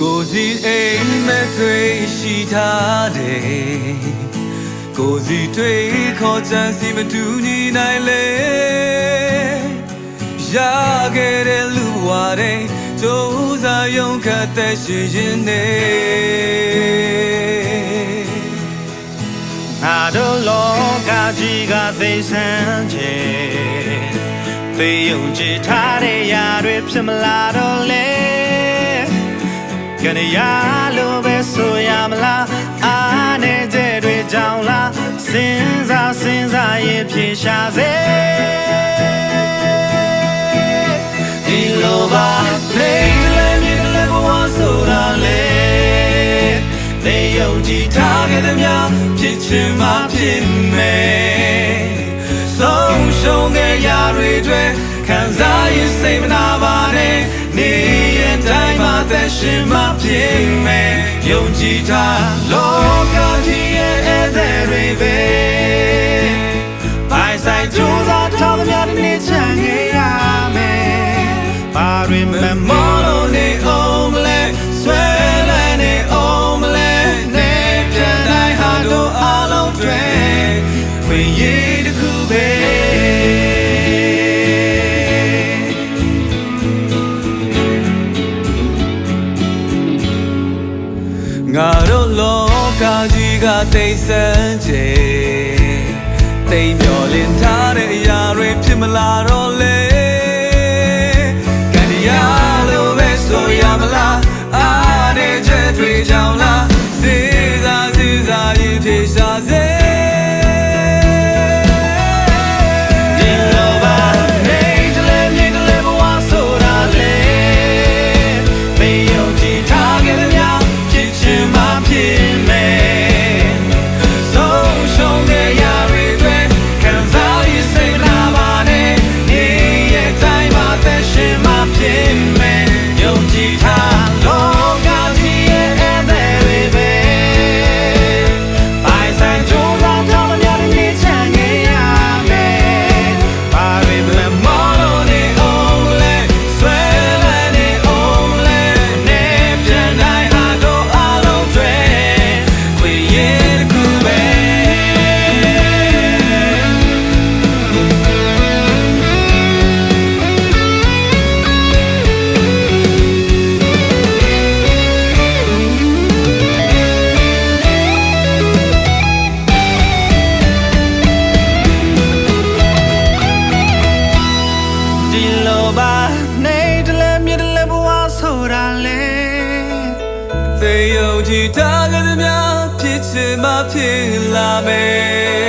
ကိုစီအိမ်မဲ့တွေ့ရှိထားတယ်ကိုစီတွေ့ခေါ်ချမ်းစီမတူညီနိုင်လေရခဲ့တဲ့လူဘဝတဲ့ကြိုးစားရုံခတ်တဲ့ရှင်ရင်နေငါ တို့လောကကြီးကသိဆန်းချေသိယုံကြည်ထားတဲ့ຢာတွေဖြစ်မလာတော့လေကနေရလို့ပဲဆိုရမလားအားနေတဲ့တွေကြောင့်လားစဉ်းစားစဉ်းစားရင်ဖြေရှာစေဒီလိုပါ ချင်မှဖြစ်မယ်ဆုံးရှုံးတဲ့ຢာတွေတွေခံစားရင်စိတ်မနာပါနဲ့နေရင်တိုင်းမှာသက်ရှင်မှဖြစ်မယ်ယုံကြည်ထားလောကကြီးရဲ့အဲ့တဲ့တွေပဲပိုင်ဆိုင်ကြိုးစားထားသမျှတစ်နေ့ချ အလုံးတွေခွင့်ရည်တစ်ခုပဲငါတို့လောကကြီးကတိတ်ဆန်းချေတိမ်မျောလင်းထားတဲ့အရာတွေဖြစ်မလာတော့လေ ယုံကြည်ထားကြသည်များဖြစ်ချင်မှဖြစ်လာမယ်